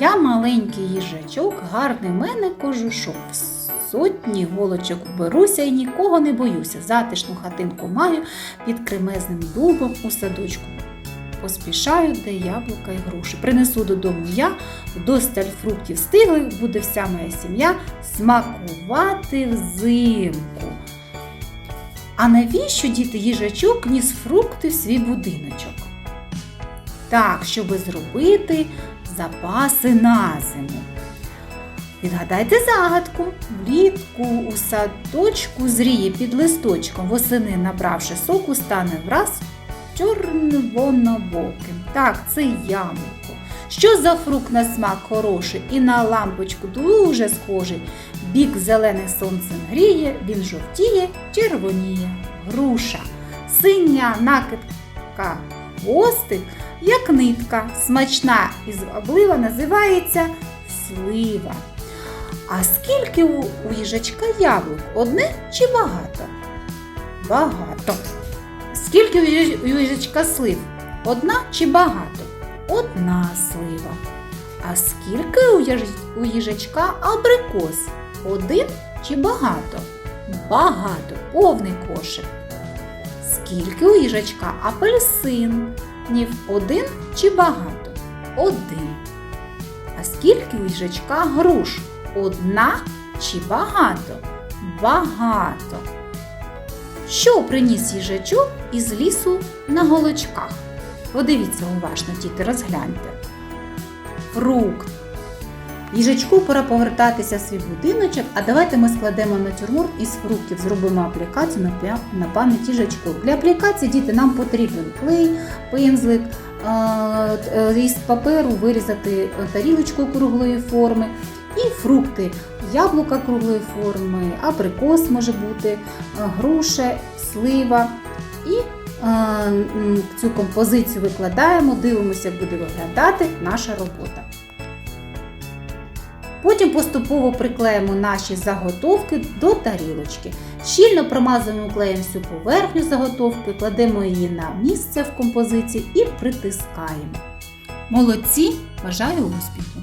Я маленький їжачок, гарний мене кожушок. Сотні голочок беруся і нікого не боюся. Затишну хатинку маю під кремезним дубом у садочку. Поспішаю, де яблука і груші. Принесу додому я, вдосталь фруктів стигли, буде вся моя сім'я смакувати взимку. А навіщо діти їжачок ніс фрукти в свій будиночок? Так, щоби зробити запаси на зиму. Відгадайте загадку. Влітку у садочку зріє під листочком, восени, набравши соку, стане враз червонобоким. Так, це яблуко. Що за фрукт на смак хороший і на лампочку дуже схожий. Бік зелений сонцем гріє, він жовтіє, червоніє. Груша. Синя накидка хвостик, як нитка, смачна і зваблива називається слива. А скільки у, їжачка яблук? Одне чи багато? Багато. Скільки у їжачка слив? Одна чи багато? Одна слива. А скільки у, у їжачка абрикос? Один чи багато? Багато, повний кошик. Скільки у їжачка апельсинів? Один чи багато? Один. А скільки у їжачка груш? Одна чи багато? Багато. Що приніс їжачок із лісу на голочках? Подивіться уважно, діти, розгляньте. Фрукт. Їжачку пора повертатися в свій будиночок, а давайте ми складемо натюрморт із фруктів, зробимо аплікацію на, пам'ять їжачку. Для аплікації діти нам потрібен клей, пензлик, е, е, паперу вирізати тарілочку круглої форми і фрукти. Яблука круглої форми, абрикос може бути, е, груша, слива. І е, цю композицію викладаємо, дивимося, як буде виглядати наша робота. Потім поступово приклеїмо наші заготовки до тарілочки. Щільно промазуємо клеєм всю поверхню заготовки, кладемо її на місце в композиції і притискаємо. Молодці! Бажаю успіху!